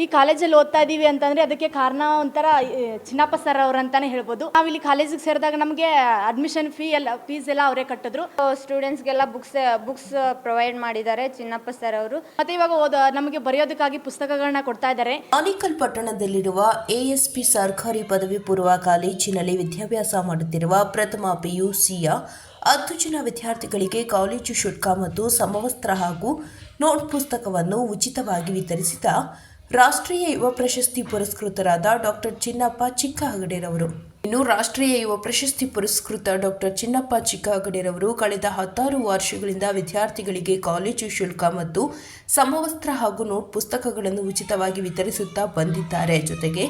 ಈ ಕಾಲೇಜಲ್ಲಿ ಓದ್ತಾ ಇದ್ದೀವಿ ಅಂತಂದ್ರೆ ಅದಕ್ಕೆ ಕಾರಣ ಒಂಥರ ಚಿನ್ನಪ್ಪ ಸರ್ ಅವ್ರು ಅಂತಾನೆ ಹೇಳ್ಬೋದು. ನಾವು ಇಲ್ಲಿ ಕಾಲೇಜಿಗೆ ಸೇರಿದಾಗ ನಮಗೆ ಅಡ್ಮಿಷನ್ ಫೀ ಎಲ್ಲ ಫೀಸ್ ಎಲ್ಲ ಅವರೇ ಕಟ್ಟಿದ್ರು. ಸ್ಟೂಡೆಂಟ್ಸ್ಗೆಲ್ಲ ಬುಕ್ಸ್ ಬುಕ್ಸ್ ಪ್ರೊವೈಡ್ ಮಾಡಿದ್ದಾರೆ ಚಿನ್ನಪ್ಪ ಸರ್ ಅವರು. ಮತ್ತೆ ಇವಾಗ ಓದ ನಮಗೆ ಬರೆಯೋದಕ್ಕಾಗಿ ಪುಸ್ತಕಗಳನ್ನ ಕೊಡ್ತಾ ಇದ್ದಾರೆ ಆನಿಕಲ್ ಪಟ್ಟಣದಲ್ಲಿರುವ ಎಎಸ್ಪಿ ಸರ್ಕಾರಿ ಪದವಿ ಪೂರ್ವ ಕಾಲೇಜಿನಲ್ಲಿ ವಿದ್ಯಾಭ್ಯಾಸ ಮಾಡುತ್ತಿರುವ ಪ್ರಥಮ ಪಿಯುಸಿಯ ಹತ್ತು ಜನ ವಿದ್ಯಾರ್ಥಿಗಳಿಗೆ ಕಾಲೇಜು ಶುಲ್ಕ ಮತ್ತು ಸಮವಸ್ತ್ರ ಹಾಗೂ ನೋಟ್ ಪುಸ್ತಕವನ್ನು ಉಚಿತವಾಗಿ ವಿತರಿಸಿದ ರಾಷ್ಟ್ರೀಯ ಯುವ ಪ್ರಶಸ್ತಿ ಪುರಸ್ಕೃತರಾದ ಡಾಕ್ಟರ್ ಚಿನ್ನಪ್ಪ ಚಿಕ್ಕ ಹಗಡೇರವರು ಇನ್ನು ರಾಷ್ಟ್ರೀಯ ಯುವ ಪ್ರಶಸ್ತಿ ಪುರಸ್ಕೃತ ಡಾಕ್ಟರ್ ಚಿನ್ನಪ್ಪ ಚಿಕ್ಕ ಹಗಡೇರವರು ಕಳೆದ ಹತ್ತಾರು ವರ್ಷಗಳಿಂದ ವಿದ್ಯಾರ್ಥಿಗಳಿಗೆ ಕಾಲೇಜು ಶುಲ್ಕ ಮತ್ತು ಸಮವಸ್ತ್ರ ಹಾಗೂ ನೋಟ್ ಪುಸ್ತಕಗಳನ್ನು ಉಚಿತವಾಗಿ ವಿತರಿಸುತ್ತಾ ಬಂದಿದ್ದಾರೆ. ಜೊತೆಗೆ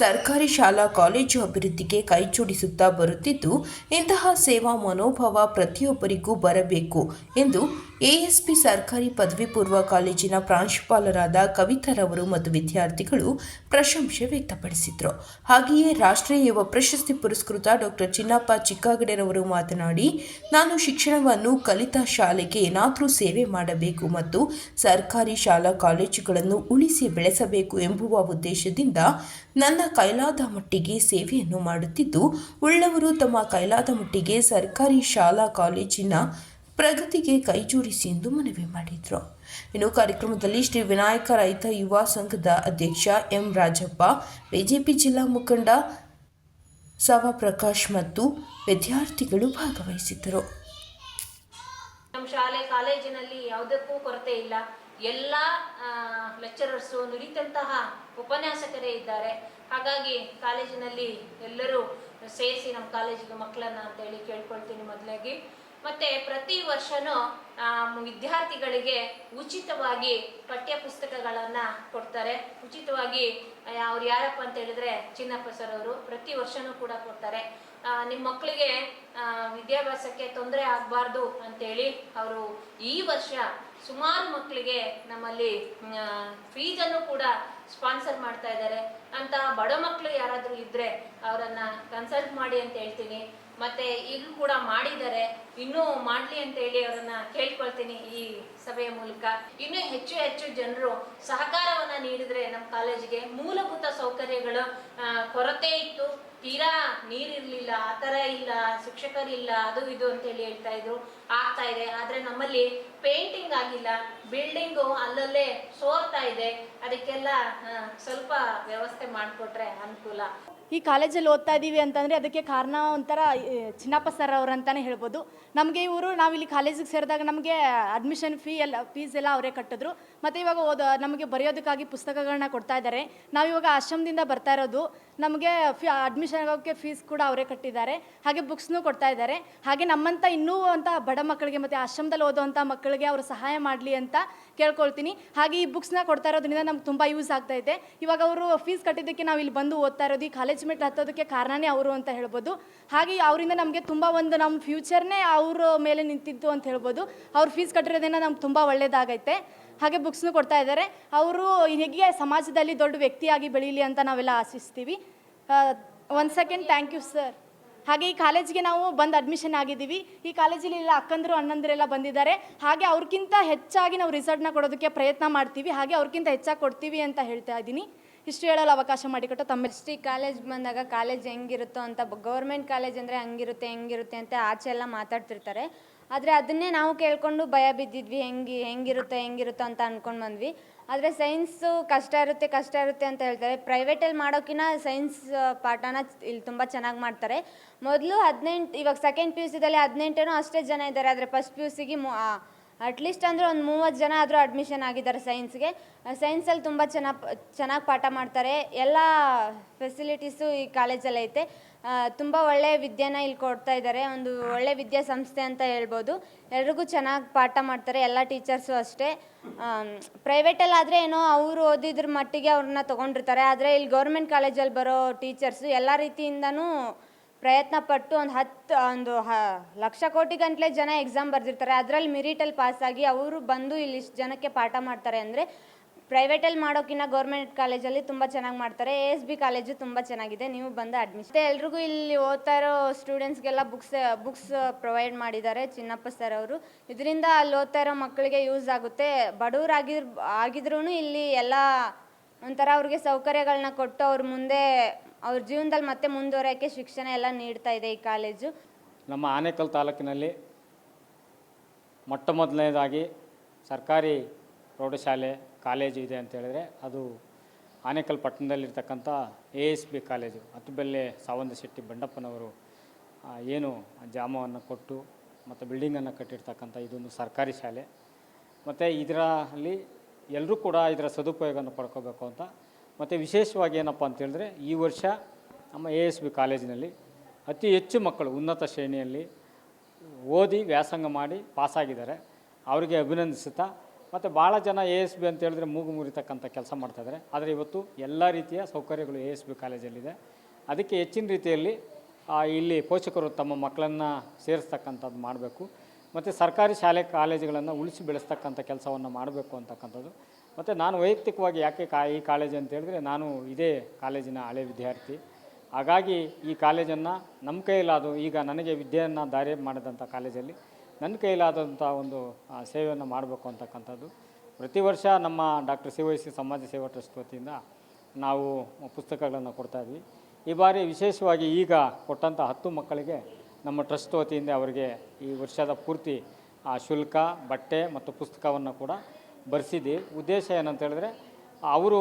ಸರ್ಕಾರಿ ಶಾಲಾ ಕಾಲೇಜು ಅಭಿವೃದ್ಧಿಗೆ ಕೈಜೋಡಿಸುತ್ತಾ ಬರುತ್ತಿದ್ದು, ಇಂತಹ ಸೇವಾ ಮನೋಭಾವ ಪ್ರತಿಯೊಬ್ಬರಿಗೂ ಬರಬೇಕು ಎಂದು ಎಎಸ್ಪಿ ಸರ್ಕಾರಿ ಪದವಿ ಪೂರ್ವ ಕಾಲೇಜಿನ ಪ್ರಾಂಶುಪಾಲರಾದ ಕವಿತರವರು ಮತ್ತು ವಿದ್ಯಾರ್ಥಿಗಳು ಪ್ರಶಂಸೆ ವ್ಯಕ್ತಪಡಿಸಿದರು. ಹಾಗೆಯೇ ರಾಷ್ಟ್ರೀಯ ಯುವ ಪ್ರಶಸ್ತಿ ಪುರಸ್ಕೃತ ಡಾಕ್ಟರ್ ಚಿನ್ನಪ್ಪ ಚಿಕ್ಕಗಡೆರವರು ಮಾತನಾಡಿ, ನಾನು ಶಿಕ್ಷಣವನ್ನು ಕಲಿತ ಶಾಲೆಗೆ ಏನಾದರೂ ಸೇವೆ ಮಾಡಬೇಕು ಮತ್ತು ಸರ್ಕಾರಿ ಶಾಲಾ ಕಾಲೇಜುಗಳನ್ನು ಉಳಿಸಿ ಬೆಳೆಸಬೇಕು ಎಂಬುವ ಉದ್ದೇಶದಿಂದ ನನ್ನ ಕೈಲಾದ ಮಟ್ಟಿಗೆ ಸೇವೆಯನ್ನು ಮಾಡುತ್ತಿದ್ದು, ಉಳ್ಳವರು ತಮ್ಮ ಕೈಲಾದ ಮಟ್ಟಿಗೆ ಸರ್ಕಾರಿ ಶಾಲಾ ಕಾಲೇಜಿನ ಪ್ರಗತಿಗೆ ಕೈಜೋಡಿಸಿ ಎಂದು ಮನವಿ ಮಾಡಿದರು. ಇನ್ನು ಕಾರ್ಯಕ್ರಮದಲ್ಲಿ ಶ್ರೀ ವಿನಾಯಕ ರೈತ ಯುವ ಸಂಘದ ಅಧ್ಯಕ್ಷ ಎಂ ರಾಜಪ್ಪ, ಬಿಜೆಪಿ ಜಿಲ್ಲಾ ಮುಖಂಡ ಸವ ಪ್ರಕಾಶ್ ಮತ್ತು ವಿದ್ಯಾರ್ಥಿಗಳು ಭಾಗವಹಿಸಿದ್ದರು. ನಮ್ಮ ಶಾಲೆ, ಕಾಲೇಜಿನಲ್ಲಿ ಯಾವುದಕ್ಕೂ ಕೊರತೆ ಇಲ್ಲ. ಎಲ್ಲ ಲೆಕ್ಚರರ್ಸು ನುರಿತಂತಹ ಉಪನ್ಯಾಸಕರೇ ಇದ್ದಾರೆ. ಹಾಗಾಗಿ ಕಾಲೇಜಿನಲ್ಲಿ ಎಲ್ಲರೂ ಸೇರಿಸಿ ನಮ್ಮ ಕಾಲೇಜಿಗೆ ಮಕ್ಕಳನ್ನ ಅಂತೇಳಿ ಕೇಳ್ಕೊಳ್ತೀನಿ ಮೊದಲಾಗಿ. ಮತ್ತೆ ಪ್ರತಿ ವರ್ಷನೂ ವಿದ್ಯಾರ್ಥಿಗಳಿಗೆ ಉಚಿತವಾಗಿ ಪಠ್ಯ ಪುಸ್ತಕಗಳನ್ನು ಕೊಡ್ತಾರೆ. ಉಚಿತವಾಗಿ ಅವ್ರು ಯಾರಪ್ಪ ಅಂತ ಹೇಳಿದ್ರೆ ಚಿನ್ನಪ್ಪ ಸರ್ ಅವರು, ಪ್ರತಿ ವರ್ಷನೂ ಕೂಡ ಕೊಡ್ತಾರೆ. ನಿಮ್ಮ ಮಕ್ಕಳಿಗೆ ವಿದ್ಯಾಭ್ಯಾಸಕ್ಕೆ ತೊಂದರೆ ಆಗಬಾರ್ದು ಅಂತೇಳಿ ಅವರು ಈ ವರ್ಷ ಸುಮಾರು ಮಕ್ಕಳಿಗೆ ನಮ್ಮಲ್ಲಿ ಫೀಸನ್ನು ಕೂಡ ಸ್ಪಾನ್ಸರ್ ಮಾಡ್ತಾ ಇದ್ದಾರೆ. ಅಂತ ಬಡ ಮಕ್ಕಳು ಯಾರಾದರೂ ಇದ್ರೆ ಅವರನ್ನ ಕನ್ಸಲ್ಟ್ ಮಾಡಿ ಅಂತ ಹೇಳ್ತೀನಿ. ಮತ್ತೆ ಈಗ ಕೂಡ ಮಾಡಿದ್ದಾರೆ. ಇನ್ನೂ ಮಾಡಲಿ ಅಂತ ಹೇಳಿ ಅವರನ್ನ ಕೇಳ್ಕೊಳ್ತೀನಿ ಈ ಸಭೆಯ ಮೂಲಕ. ಇನ್ನೂ ಹೆಚ್ಚು ಹೆಚ್ಚು ಜನರು ಸಹಕಾರವನ್ನ ನೀಡಿದ್ರೆ ನಮ್ಮ ಕಾಲೇಜಿಗೆ ಮೂಲಭೂತ ಸೌಕರ್ಯಗಳು ಕೊರತೆ ಇತ್ತು ತೀರಾ ನೀರಿರ್ಲಿಲ್ಲ, ಆ ಥರ ಇಲ್ಲ, ಶಿಕ್ಷಕರಿಲ್ಲ, ಅದು ಇದು ಅಂತ ಹೇಳಿ ಹೇಳ್ತಾ ಇದ್ರು, ಆಗ್ತಾ ಇದೆ. ಆದ್ರೆ ನಮ್ಮಲ್ಲಿ ಪೇಂಟಿಂಗ್ ಆಗಿಲ್ಲ. ಬಿಲ್ಡಿಂಗು ಅಲ್ಲಲ್ಲೇ ಸೋರ್ತಾ ಇದೆ. ಅದಕ್ಕೆಲ್ಲ ಸ್ವಲ್ಪ ವ್ಯವಸ್ಥೆ ಮಾಡಿಕೊಟ್ರೆ ಅನುಕೂಲ. ಈ ಕಾಲೇಜಲ್ಲಿ ಓದ್ತಾ ಇದ್ದೀವಿ ಅಂತಂದ್ರೆ ಅದಕ್ಕೆ ಕಾರಣ ಒಂಥರ ಚಿನ್ನಪ್ಪ ಸರ್ ಅವ್ರು ಅಂತಾನೆ ಹೇಳ್ಬೋದು. ನಮಗೆ ಇವರು ನಾವಿಲ್ಲಿ ಕಾಲೇಜಿಗೆ ಸೇರಿದಾಗ ನಮಗೆ ಅಡ್ಮಿಷನ್ ಫೀ ಎಲ್ಲ ಫೀಸ್ ಎಲ್ಲ ಅವರೇ ಕಟ್ಟಿದ್ರು. ಮತ್ತು ಇವಾಗ ಓದ, ನಮಗೆ ಬರೆಯೋದಕ್ಕಾಗಿ ಪುಸ್ತಕಗಳನ್ನ ಕೊಡ್ತಾ ಇದ್ದಾರೆ ನಾವಿವಾಗ ಆಶ್ರಮದಿಂದ ಬರ್ತಾ ಇರೋದು. ನಮಗೆ ಫಿ ಅಡ್ಮಿಷನ್ ಆಗೋಕ್ಕೆ ಫೀಸ್ ಕೂಡ ಅವರೇ ಕಟ್ಟಿದ್ದಾರೆ. ಹಾಗೆ ಬುಕ್ಸ್ನೂ ಕೊಡ್ತಾ ಇದ್ದಾರೆ ಹಾಗೆ ನಮ್ಮಂಥ ಇನ್ನೂ ಅಂತ ಬಡ ಮಕ್ಕಳಿಗೆ ಮತ್ತು ಆಶ್ರಮದಲ್ಲಿ ಓದೋವಂಥ ಮಕ್ಕಳಿಗೆ ಅವರು ಸಹಾಯ ಮಾಡಲಿ ಅಂತ ಕೇಳ್ಕೊಳ್ತೀನಿ. ಹಾಗೆ ಈ ಬುಕ್ಸ್ನ ಕೊಡ್ತಾ ಇರೋದ್ರಿಂದ ನಮ್ಗೆ ತುಂಬ ಯೂಸ್ ಆಗ್ತಾ ಇದೆ. ಇವಾಗ ಅವರು ಫೀಸ್ ಕಟ್ಟಿದ್ದಕ್ಕೆ ನಾವು ಇಲ್ಲಿ ಬಂದು ಓದ್ತಾ ಇರೋದು, ಈ ಕಾಲೇಜ್ ಮೇಟ್ ಹತ್ತೋದಕ್ಕೆ ಕಾರಣನೇ ಅವರು ಅಂತ ಹೇಳ್ಬೋದು. ಹಾಗೆ ಅವರಿಂದ ನಮಗೆ ತುಂಬ ಒಂದು ನಮ್ಮ ಫ್ಯೂಚರ್ನೇ ಅವ್ರ ಮೇಲೆ ನಿಂತಿದ್ದು ಅಂತ ಹೇಳ್ಬೋದು. ಅವ್ರು ಫೀಸ್ ಕಟ್ಟಿರೋದ್ರಿಂದ ನಮ್ಗೆ ತುಂಬ ಒಳ್ಳೇದಾಗೈತೆ. ಹಾಗೆ ಬುಕ್ಸ್ನು ಕೊಡ್ತಾ ಇದ್ದಾರೆ. ಅವರು ಹೇಗೆ ಸಮಾಜದಲ್ಲಿ ದೊಡ್ಡ ವ್ಯಕ್ತಿಯಾಗಿ ಬೆಳೀಲಿ ಅಂತ ನಾವೆಲ್ಲ ಆಶಿಸ್ತೀವಿ. One second thank you sir ಹಾಗೆ ಈ ಕಾಲೇಜ್ಗೆ ನಾವು ಬಂದು ಅಡ್ಮಿಷನ್ ಆಗಿದ್ದೀವಿ. ಈ ಕಾಲೇಜಲ್ಲಿ ಎಲ್ಲ ಅಕ್ಕಂದರು, ಅಣ್ಣಂದಿರೆಲ್ಲ ಬಂದಿದ್ದಾರೆ. ಹಾಗೆ ಅವ್ರಿಗಿಂತ ಹೆಚ್ಚಾಗಿ ನಾವು ರಿಸಲ್ಟ್ನ ಕೊಡೋದಕ್ಕೆ ಪ್ರಯತ್ನ ಮಾಡ್ತೀವಿ. ಹಾಗೆ ಅವ್ರಿಗಿಂತ ಹೆಚ್ಚಾಗಿ ಕೊಡ್ತೀವಿ ಅಂತ ಹೇಳ್ತಾ ಇದ್ದೀನಿ. ಇಷ್ಟು ಹೇಳಲು ಅವಕಾಶ ಮಾಡಿಕೊಟ್ಟು ತಮ್ಮ ಈ ಕಾಲೇಜ್ ಬಂದಾಗ ಕಾಲೇಜ್ ಹೆಂಗಿರುತ್ತೋ ಅಂತ, ಗೌರ್ಮೆಂಟ್ ಕಾಲೇಜ್ ಅಂದರೆ ಹಂಗಿರುತ್ತೆ, ಹೆಂಗಿರುತ್ತೆ ಅಂತ ಆಚೆ ಎಲ್ಲ ಮಾತಾಡ್ತಿರ್ತಾರೆ. ಆದರೆ ಅದನ್ನೇ ನಾವು ಕೇಳಿಕೊಂಡು ಭಯ ಬಿದ್ದಿದ್ವಿ, ಹೆಂಗೆ, ಹೆಂಗಿರುತ್ತೆ ಹೆಂಗಿರುತ್ತೆ ಅಂತ ಅಂದ್ಕೊಂಡು ಬಂದ್ವಿ. ಆದರೆ ಸೈನ್ಸು ಕಷ್ಟ ಇರುತ್ತೆ ಕಷ್ಟ ಇರುತ್ತೆ ಅಂತ ಹೇಳ್ತಾರೆ. ಪ್ರೈವೇಟಲ್ಲಿ ಮಾಡೋಕ್ಕಿಂತ ಸೈನ್ಸ್ ಪಾಠನ ಇಲ್ಲಿ ತುಂಬ ಚೆನ್ನಾಗಿ ಮಾಡ್ತಾರೆ. ಮೊದಲು ಹದಿನೆಂಟು, ಇವಾಗ ಸೆಕೆಂಡ್ ಪಿ ಯು ಸಿದಲ್ಲಿ ಹದಿನೆಂಟೇನೋ ಅಷ್ಟೇ ಜನ ಇದ್ದಾರೆ. ಆದರೆ ಫಸ್ಟ್ ಪಿ ಯು ಸಿಗೆ ಅಟ್ಲೀಸ್ಟ್ ಅಂದರೆ ಒಂದು ಮೂವತ್ತು ಜನ ಆದರೂ ಅಡ್ಮಿಷನ್ ಆಗಿದ್ದಾರೆ ಸೈನ್ಸ್ಗೆ ಸೈನ್ಸಲ್ಲಿ ತುಂಬ ಚೆನ್ನಾಗಿ ಚೆನ್ನಾಗಿ ಪಾಠ ಮಾಡ್ತಾರೆ. ಎಲ್ಲ ಫೆಸಿಲಿಟೀಸು ಈ ಕಾಲೇಜಲ್ಲಿ ಐತೆ. ತುಂಬ ಒಳ್ಳೆಯ ವಿದ್ಯೆನ ಇಲ್ಲಿ ಕೊಡ್ತಾ ಇದ್ದಾರೆ. ಒಂದು ಒಳ್ಳೆ ವಿದ್ಯಾಸಂಸ್ಥೆ ಅಂತ ಹೇಳ್ಬೋದು. ಎಲ್ರಿಗೂ ಚೆನ್ನಾಗಿ ಪಾಠ ಮಾಡ್ತಾರೆ, ಎಲ್ಲ ಟೀಚರ್ಸು ಅಷ್ಟೇ. ಪ್ರೈವೇಟಲ್ಲಿ ಆದರೆ ಏನೋ ಅವರು ಓದಿದ್ರ ಮಟ್ಟಿಗೆ ಅವ್ರನ್ನ ತೊಗೊಂಡಿರ್ತಾರೆ. ಆದರೆ ಇಲ್ಲಿ ಗೌರ್ಮೆಂಟ್ ಕಾಲೇಜಲ್ಲಿ ಬರೋ ಟೀಚರ್ಸು ಎಲ್ಲ ರೀತಿಯಿಂದನೂ ಪ್ರಯತ್ನ ಪಟ್ಟು ಒಂದು ಹತ್ತು, ಒಂದು ಹ, ಲಕ್ಷ ಕೋಟಿ ಗಂಟಲೆ ಜನ ಎಕ್ಸಾಮ್ ಬರೆದಿರ್ತಾರೆ. ಅದರಲ್ಲಿ ಮಿರಿಟಲ್ಲಿ ಪಾಸಾಗಿ ಅವರು ಬಂದು ಇಲ್ಲಿ ಇಷ್ಟು ಜನಕ್ಕೆ ಪಾಠ ಮಾಡ್ತಾರೆ ಅಂದರೆ ಪ್ರೈವೇಟಲ್ಲಿ ಮಾಡೋಕ್ಕಿಂತ ಗೌರ್ಮೆಂಟ್ ಕಾಲೇಜಲ್ಲಿ ತುಂಬ ಚೆನ್ನಾಗಿ ಮಾಡ್ತಾರೆ. ಎ ಎಸ್ ಬಿ ಕಾಲೇಜು ತುಂಬ ಚೆನ್ನಾಗಿದೆ. ನೀವು ಬಂದು ಅಡ್ಮಿಷನ್ ಎಲ್ರಿಗೂ ಇಲ್ಲಿ ಓದ್ತಾ ಇರೋ ಸ್ಟೂಡೆಂಟ್ಸ್ಗೆಲ್ಲ ಬುಕ್ಸ್ ಬುಕ್ಸ್ ಪ್ರೊವೈಡ್ ಮಾಡಿದ್ದಾರೆ ಚಿನ್ನಪ್ಪ ಸರ್ ಅವರು. ಇದರಿಂದ ಅಲ್ಲಿ ಓದ್ತಾ ಇರೋ ಮಕ್ಕಳಿಗೆ ಯೂಸ್ ಆಗುತ್ತೆ. ಬಡವರಾಗಿರ್ ಆಗಿದ್ರೂ ಇಲ್ಲಿ ಎಲ್ಲ ಒಂಥರ ಅವ್ರಿಗೆ ಸೌಕರ್ಯಗಳನ್ನ ಕೊಟ್ಟು ಅವ್ರ ಮುಂದೆ, ಅವ್ರ ಜೀವನದಲ್ಲಿ ಮತ್ತೆ ಮುಂದುವರೆಯೋಕ್ಕೆ ಶಿಕ್ಷಣ ಎಲ್ಲ ನೀಡ್ತಾ ಇದೆ ಈ ಕಾಲೇಜು ನಮ್ಮ ಆನೇಕಲ್ ತಾಲೂಕಿನಲ್ಲಿ ಮೊಟ್ಟ ಮೊದಲನೇದಾಗಿ ಸರ್ಕಾರಿ ಪ್ರೌಢಶಾಲೆ ಕಾಲೇಜು ಇದೆ ಅಂತ ಹೇಳಿದ್ರೆ ಅದು Anekal ಪಟ್ಟಣದಲ್ಲಿರ್ತಕ್ಕಂಥ A S B college, Attibele Savantha Shetty ಬಂಡಪ್ಪನವರು ಏನು ಜಾಮವನ್ನು ಕೊಟ್ಟು ಮತ್ತು ಬಿಲ್ಡಿಂಗನ್ನು ಕಟ್ಟಿರ್ತಕ್ಕಂಥ ಇದೊಂದು ಸರ್ಕಾರಿ ಶಾಲೆ. ಮತ್ತು ಇದರಲ್ಲಿ ಎಲ್ಲರೂ ಕೂಡ ಇದರ ಸದುಪಯೋಗವನ್ನು ಪಡ್ಕೋಬೇಕು ಅಂತ. ಮತ್ತು ವಿಶೇಷವಾಗಿ ಏನಪ್ಪ ಅಂತ ಹೇಳಿದ್ರೆ ಈ ವರ್ಷ ನಮ್ಮ ಎ ಎಸ್ ಬಿ ಕಾಲೇಜಿನಲ್ಲಿ ಅತಿ ಹೆಚ್ಚು ಮಕ್ಕಳು ಉನ್ನತ ಶ್ರೇಣಿಯಲ್ಲಿ ಓದಿ ವ್ಯಾಸಂಗ ಮಾಡಿ ಪಾಸಾಗಿದ್ದಾರೆ. ಅವರಿಗೆ ಅಭಿನಂದಿಸುತ್ತಾ ಮತ್ತು ಭಾಳ ಜನ ಎ ಎಸ್ ಬಿ ಅಂತ ಹೇಳಿದ್ರೆ ಮೂಗು ಮುರಿತಕ್ಕಂಥ ಕೆಲಸ ಮಾಡ್ತಾಯಿದ್ದಾರೆ ಆದರೆ ಇವತ್ತು ಎಲ್ಲ ರೀತಿಯ ಸೌಕರ್ಯಗಳು ಎ ಎಸ್ ಬಿ ಕಾಲೇಜಲ್ಲಿದೆ. ಅದಕ್ಕೆ ಹೆಚ್ಚಿನ ರೀತಿಯಲ್ಲಿ ಇಲ್ಲಿ ಪೋಷಕರು ತಮ್ಮ ಮಕ್ಕಳನ್ನು ಸೇರಿಸ್ತಕ್ಕಂಥದ್ದು ಮಾಡಬೇಕು. ಮತ್ತು ಸರ್ಕಾರಿ ಶಾಲೆ ಕಾಲೇಜುಗಳನ್ನು ಉಳಿಸಿ ಬೆಳೆಸ್ತಕ್ಕಂಥ ಕೆಲಸವನ್ನು ಮಾಡಬೇಕು ಅಂತಕ್ಕಂಥದ್ದು. ಮತ್ತು ನಾನು ವೈಯಕ್ತಿಕವಾಗಿ ಯಾಕೆ ಕಾ, ಈ ಕಾಲೇಜು ಅಂತ ಹೇಳಿದ್ರೆ ನಾನು ಇದೇ ಕಾಲೇಜಿನ ಹಳೆ ವಿದ್ಯಾರ್ಥಿ. ಹಾಗಾಗಿ ಈ ಕಾಲೇಜನ್ನು ನಮ್ಮ ಕೈಲಾದು ಈಗ ನನಗೆ ವಿದ್ಯೆಯನ್ನು ದಾರಿ ಮಾಡಿದಂಥ ಕಾಲೇಜಲ್ಲಿ ನನ್ನ ಕೈಲಾದಂಥ ಒಂದು ಸೇವೆಯನ್ನು ಮಾಡಬೇಕು ಅಂತಕ್ಕಂಥದ್ದು. ಪ್ರತಿ ವರ್ಷ ನಮ್ಮ ಡಾಕ್ಟರ್ ಸಿ ವೈ ಸಮಾಜ ಸೇವಾ ಟ್ರಸ್ಟ್ ವತಿಯಿಂದ ನಾವು ಪುಸ್ತಕಗಳನ್ನು ಕೊಡ್ತಾಯಿದ್ವಿ ಈ ಬಾರಿ ವಿಶೇಷವಾಗಿ ಈಗ ಕೊಟ್ಟಂಥ ಹತ್ತು ಮಕ್ಕಳಿಗೆ ನಮ್ಮ ಟ್ರಸ್ಟ್ ವತಿಯಿಂದ ಅವರಿಗೆ ಈ ವರ್ಷದ ಪೂರ್ತಿ, ಆ, ಶುಲ್ಕ, ಬಟ್ಟೆ ಮತ್ತು ಪುಸ್ತಕವನ್ನು ಕೂಡ ಬರೆಸಿದ್ವಿ. ಉದ್ದೇಶ ಏನಂತ ಹೇಳಿದ್ರೆ, ಅವರು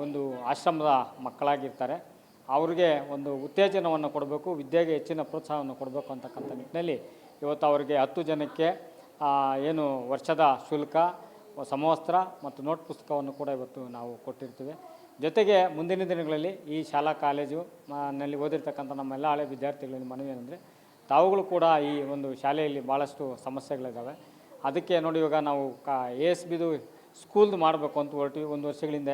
ಒಂದು ಆಶ್ರಮದ ಮಕ್ಕಳಾಗಿರ್ತಾರೆ. ಅವ್ರಿಗೆ ಒಂದು ಉತ್ತೇಜನವನ್ನು ಕೊಡಬೇಕು, ವಿದ್ಯೆಗೆ ಹೆಚ್ಚಿನ ಪ್ರೋತ್ಸಾಹವನ್ನು ಕೊಡಬೇಕು ಅಂತಕ್ಕಂಥ ನಿಟ್ಟಿನಲ್ಲಿ ಇವತ್ತು ಅವರಿಗೆ ಹತ್ತು ಜನಕ್ಕೆ ಏನು ವರ್ಷದ ಶುಲ್ಕ, ಸಮವಸ್ತ್ರ ಮತ್ತು ನೋಟ್ ಪುಸ್ತಕವನ್ನು ಕೂಡ ಇವತ್ತು ನಾವು ಕೊಟ್ಟಿರ್ತೀವಿ. ಜೊತೆಗೆ ಮುಂದಿನ ದಿನಗಳಲ್ಲಿ ಈ ಶಾಲಾ ಕಾಲೇಜು ನಲ್ಲಿ ಓದಿರ್ತಕ್ಕಂಥ ನಮ್ಮೆಲ್ಲ ಹಳೆ ವಿದ್ಯಾರ್ಥಿಗಳಲ್ಲಿ ಮನವಿ ಏನಂದರೆ, ತಾವುಗಳು ಕೂಡ ಈ ಒಂದು ಶಾಲೆಯಲ್ಲಿ ಭಾಳಷ್ಟು ಸಮಸ್ಯೆಗಳಿದ್ದಾವೆ ಅದಕ್ಕೆ ನೋಡಿ ಇವಾಗ ನಾವು ಕಾ, ಎ ಎಸ್ ಬಿದು ಸ್ಕೂಲ್ದು ಮಾಡಬೇಕು ಅಂತ ಹೊರಟಿವಿ ಒಂದು ವರ್ಷಗಳಿಂದ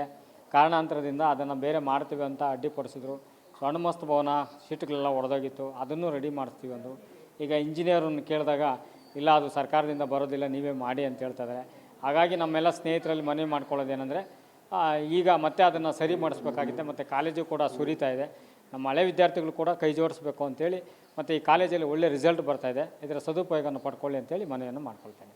ಕಾರಣಾಂತರದಿಂದ ಅದನ್ನು ಬೇರೆ ಮಾಡ್ತೀವಿ ಅಂತ ಅಡ್ಡಿಪಡಿಸಿದ್ರು ಸ್ವರ್ಣಮಸ್ತ ಭವನ ಶೀಟ್ಗಳೆಲ್ಲ ಒಡೆದೋಗಿತ್ತು. ಅದನ್ನು ರೆಡಿ ಮಾಡಿಸ್ತೀವಿ ಅಂದರು. ಈಗ ಇಂಜಿನಿಯರನ್ನು ಕೇಳಿದಾಗ, ಇಲ್ಲ, ಅದು ಸರ್ಕಾರದಿಂದ ಬರೋದಿಲ್ಲ, ನೀವೇ ಮಾಡಿ ಅಂತ ಹೇಳ್ತಾಯಿದ್ದಾರೆ ಹಾಗಾಗಿ ನಮ್ಮೆಲ್ಲ ಸ್ನೇಹಿತರಲ್ಲಿ ಮನವಿ ಮಾಡ್ಕೊಳ್ಳೋದೇನೆಂದರೆ ಈಗ ಮತ್ತೆ ಅದನ್ನು ಸರಿ ಮಾಡಿಸ್ಬೇಕಾಗಿದೆ ಮತ್ತು ಕಾಲೇಜು ಕೂಡ ಸುರಿತಾ ಇದೆ. ನಮ್ಮ ಹಳೆ ವಿದ್ಯಾರ್ಥಿಗಳು ಕೂಡ ಕೈ ಜೋಡಿಸ್ಬೇಕು ಅಂತೇಳಿ, ಮತ್ತು ಈ ಕಾಲೇಜಲ್ಲಿ ಒಳ್ಳೆ ರಿಸಲ್ಟ್ ಬರ್ತಾಯಿದೆ ಇದೆ. ಇದರ ಸದುಪಯೋಗವನ್ನು ಪಡ್ಕೊಳ್ಳಿ ಅಂತೇಳಿ ಮನವಿಯನ್ನು ಮಾಡ್ಕೊಳ್ತೇನೆ.